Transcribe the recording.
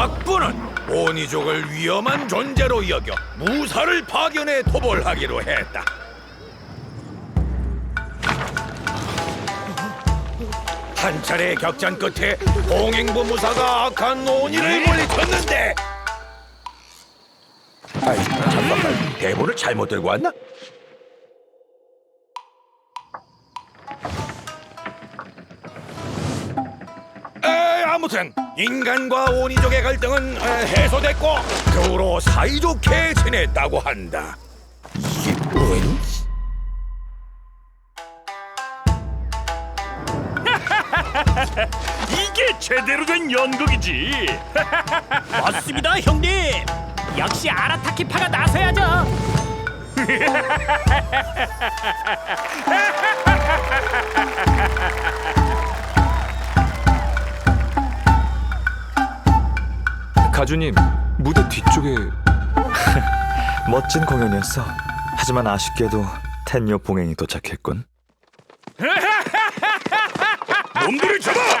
박부는 오니족을 위험한 존재로 여겨 무사를 파견해 토벌하기로 했다. 한 차례 격전 끝에 봉행부 무사가 악한 오니를 물리쳤는데 아이 잠깐만 대본을 잘못 들고 왔나? 에, 아무튼 인간과 오니족의 갈등은 에, 해소됐고 그 후로 사이좋게 지냈다고 한다. 이게 웬? 이게 제대로 된 연극이지. 맞습니다, 형님. 역시 아라타키파가 나서야죠. 가주님 무대 뒤쪽에 멋진 공연이었어. 하지만 아쉽게도 텐녀 봉행이 도착했군. 놈들을 잡아. 에?